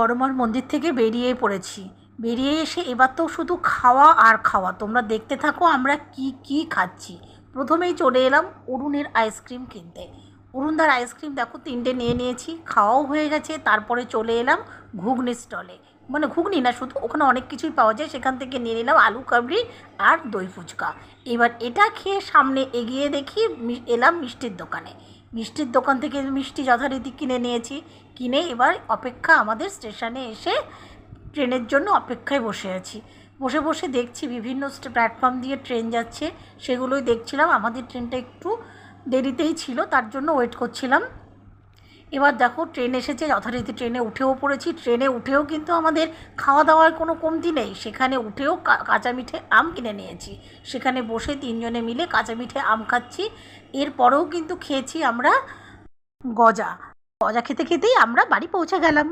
বড়মার মন্দির থেকে বেরিয়ে পড়েছি। বেরিয়ে এসে এবার তো শুধু খাওয়া আর খাওয়া। তোমরা দেখতে থাকো আমরা কি কি খাচ্ছি। প্রথমেই চলে এলাম অরুণের আইসক্রিম কিনতে। অরুণদার আইসক্রিম দেখো তিনটে নিয়ে নিয়েছি, খাওয়াও হয়ে গেছে। তারপরে চলে এলাম ঘুগনি স্টলে। মানে ঘুগনি না, শুধু ওখানে অনেক কিছুই পাওয়া যায়। সেখান থেকে নিয়ে নিলাম আলু কাবড়ি আর দই ফুচকা। এবার এটা খেয়ে সামনে এগিয়ে দেখি এলাম মিষ্টির দোকানে। মিষ্টির দোকান থেকে মিষ্টি যথারীতি কিনে নিয়েছি। কিনে এবার অপেক্ষা আমাদের স্টেশনে এসে ট্রেনের জন্য অপেক্ষায় বসে আছি। বসে বসে দেখছি বিভিন্ন প্ল্যাটফর্ম দিয়ে ট্রেন যাচ্ছে। সেগুলোই দেখছিলাম। আমাদের ট্রেনটা একটু দেরিতেই ছিল, তার জন্য ওয়েট করছিলাম। এবার দেখো ট্রেন এসেছে, যথারীতি ট্রেনে উঠেও পড়েছি। ট্রেনে উঠেও কিন্তু আমাদের খাওয়া দাওয়ার কোনো কমতি নেই। সেখানে উঠেও কাঁচা মিঠে আম কিনে নিয়েছি। সেখানে বসে তিনজনে মিলে কাঁচা মিঠে আম খাচ্ছি। এরপরেও কিন্তু খেয়েছি আমরা গজা। গজা খেতে খেতেই আমরা বাড়ি পৌঁছে গেলাম।